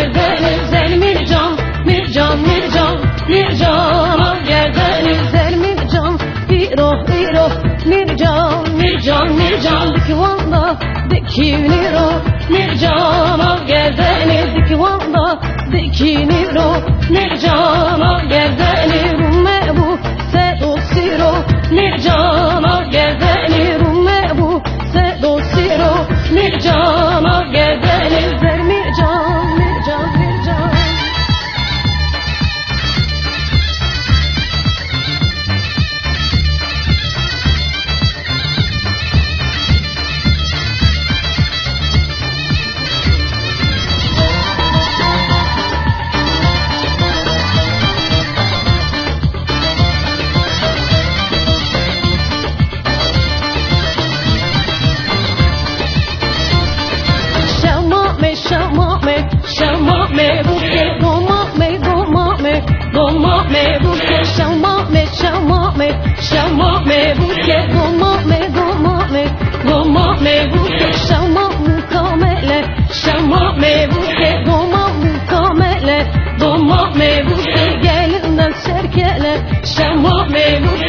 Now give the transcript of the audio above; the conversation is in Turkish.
yerden ezer Mircan Mircan Mircan Mircan. Al yerden ezer Mircan İroh İroh Mircan Mircan Mircan. Dikvanda dikinir o Mircan Al yerden dikvanda o Mircan 像我眉目